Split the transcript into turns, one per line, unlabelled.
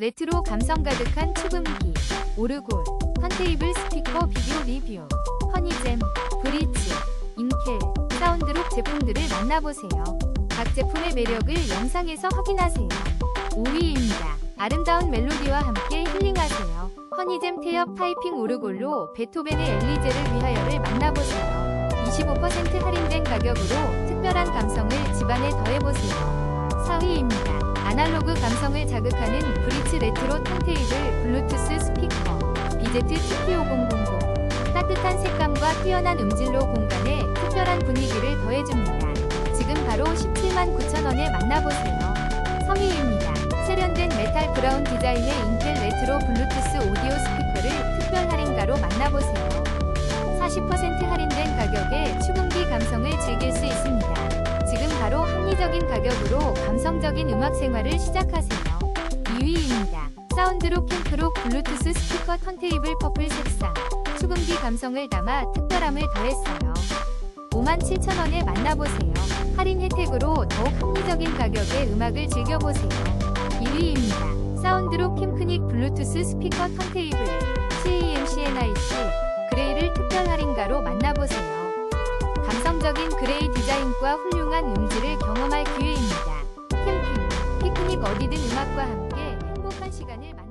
레트로 감성 가득한 축음기, 오르골, 턴테이블 스피커 비디오 리뷰, 허니잼, 브리츠, 인켈, 사운드록 제품들을 만나보세요. 각 제품의 매력을 영상에서 확인하세요. 5위입니다. 아름다운 멜로디와 함께 힐링하세요. 허니잼 태엽 파이핑 오르골로 베토벤의 엘리제를 위하여를 만나보세요. 25% 할인된 가격으로 특별한 감성을 집안에 더해보세요. 4위입니다. 아날로그 감성을 자극하는 브리츠 레트로 턴테이블 블루투스 스피커 BZ-TP5000 따뜻한 색감과 뛰어난 음질로 공간에 특별한 분위기를 더해줍니다. 지금 바로 17만 9천원에 만나보세요. 3위입니다. 세련된 메탈 브라운 디자인의 인텔 레트로 블루투스 오디오 스피커를 특별 할인가로 만나보세요. 40% 할인된 가격에 축음 합리적인 가격으로 감성적인 음악 생활을 시작하세요. 2위입니다. 사운드록 캠프록 블루투스 스피커 턴테이블 퍼플 색상 축음기 감성을 담아 특별함을 더했어요. 57,000원에 만나보세요. 할인 혜택으로 더욱 합리적인 가격에 음악을 즐겨보세요. 1위입니다. 사운드록 캠크닉 블루투스 스피커 턴테이블 CAMCNIC 감성적인 그레이 디자인과 훌륭한 음질을 경험할 기회입니다. 캠핑, 피크닉 어디든 음악과 함께 행복한 시간을 만나